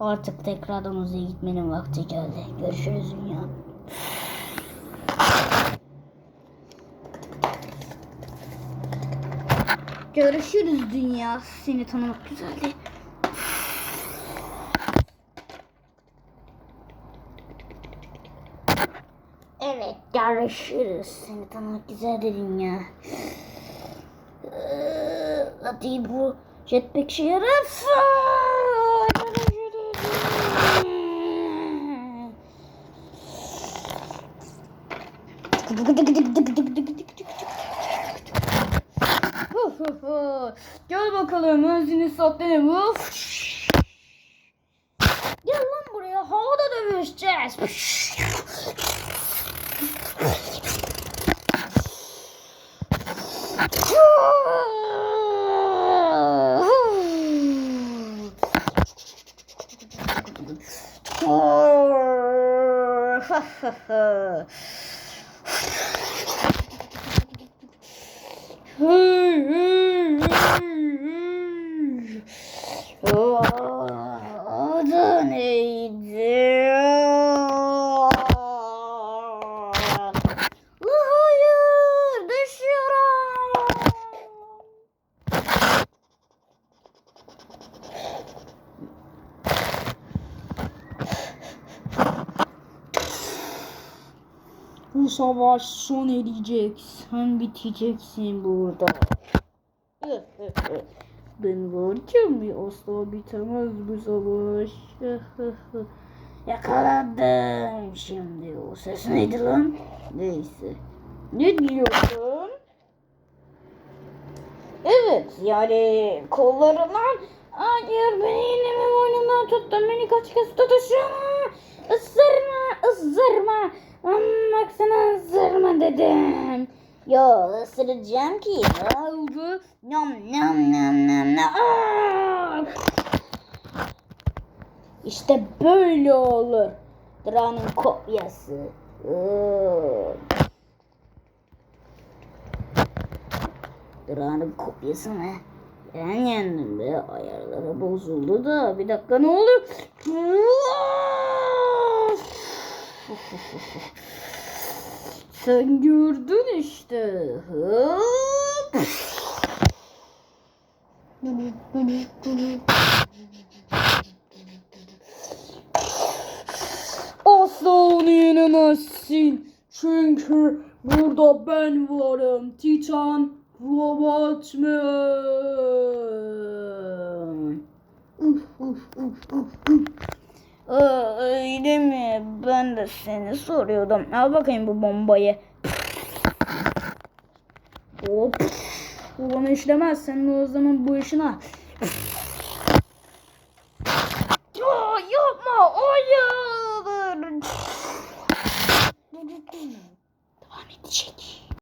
Artık tekrardan uzaya gitmenin vakti geldi. Görüşürüz dünya. Görüşürüz dünya. Seni tanımak güzeldi. Evet görüşürüz. Seni tanımak güzeldi dünya. Hadi bu jetpack işe yarasın. Gel bakalım özünü satlayalım. Gel lan buraya havada dövüşeceğiz. Adı Bu savaş son edecek. Sen biteceksin burada. Ben varken bir asla bitemez bu savaş. Yakaladım. Şimdi o ses neydi lan? Neyse. Ne diyorsun? Evet yani kollarından Hayır beni yine mi boynundan tuttun beni kaç kez tutuşun Isırma ısırma Bak sana ısırma dedim Yo ısıracağım ki ne oldu Nam nam nam nam nam! İşte böyle olur Dra'nın kopyası. Dra'nın kopyası mı? Ben yendim be. Ayarları bozuldu da. Bir dakika ne oldu? Sen gördün işte. Hop. Asla onu yenemezsin. Çünkü burada ben varım. Titan Robotman. Uf. Aa, öyle mi? Ben de seni soruyordum. Al bakayım bu bombayı. Hop. Bu bana işlemez. Sen o zaman bu işini al.